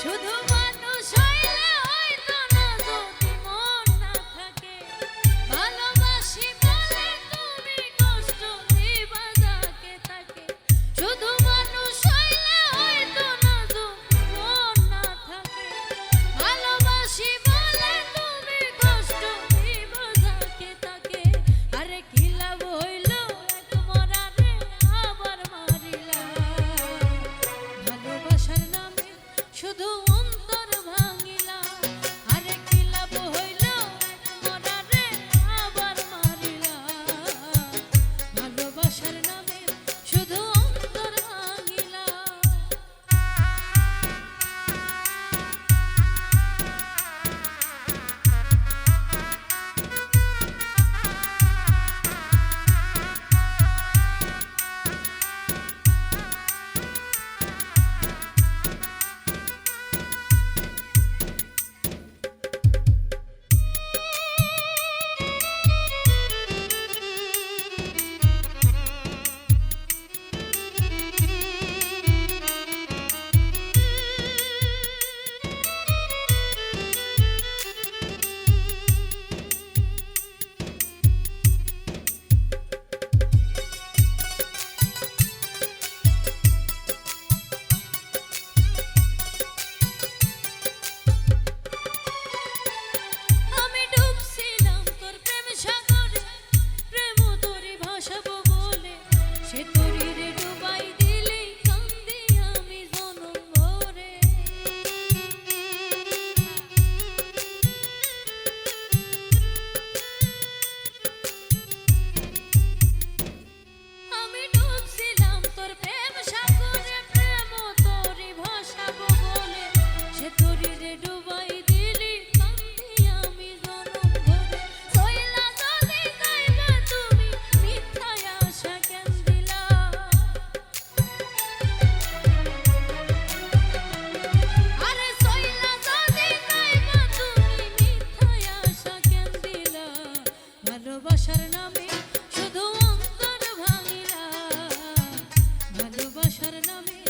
শুধু Sundar Bhagavan. I'm not know me.